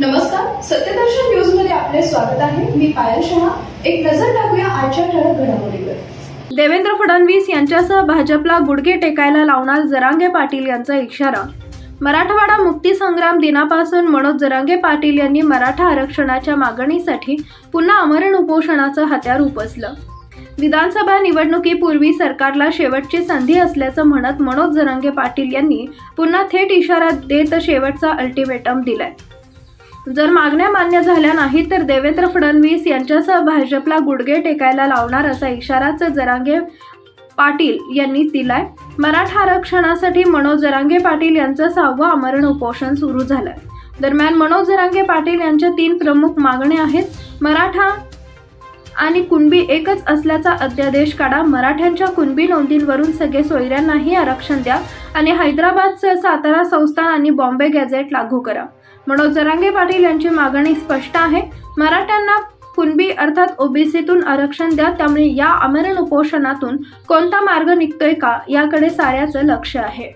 नमस्कार सत्यदर्शन न्यूजमध्ये आपले स्वागत आहे. मी पायल शहा. एक नजर टाकूया आजच्या ठळक घडामोडीवर. देवेंद्र फडणवीस यांच्यासह भाजपला गुडघे टेकायला लावणार जरांगे पाटील यांचा इशारा. मराठवाडा मुक्ती संग्राम दिनापासून मनोज जरांगे पाटील यांनी मराठा आरक्षणाच्या मागणीसाठी पुन्हा अमरण उपोषणाचं हत्यार उपसलं. विधानसभा निवडणुकीपूर्वी सरकारला शेवटची संधी असल्याचं म्हणत मनोज जरांगे पाटील यांनी पुन्हा थेट इशारा देत शेवटचा अल्टिमेटम दिलाय. जर मागण्या मान्य झाल्या नाही तर देवेंद्र फडणवीस यांच्यासह भाजपला गुडघे टेकायला लावणार असा इशाराच जरांगे पाटील यांनी दिलाय. मराठा आरक्षणासाठी मनोज जरांगे पाटील यांचं सहावं आमरण उपोषण सुरू झालंय. दरम्यान मनोज जरांगे पाटील यांच्या तीन प्रमुख मागण्या आहेत. मराठा आणि कुणबी एकच असल्याचा अध्यादेश काढा. मराठ्यांच्या कुणबी नोंदींवरून सगळे सोयऱ्यांनाही आरक्षण द्या आणि हैदराबादचं सातारा संस्थान आणि बॉम्बे गॅझेट लागू करा. मनोज जरांगे पाटील यांची मागणी स्पष्ट आहे. मराठ्यांना कुणबी अर्थात ओबीसीतून आरक्षण द्या त्यामुळे या आमरण उपोषणातून कोणता मार्ग निघतोय का याकडे साऱ्याचं लक्ष आहे.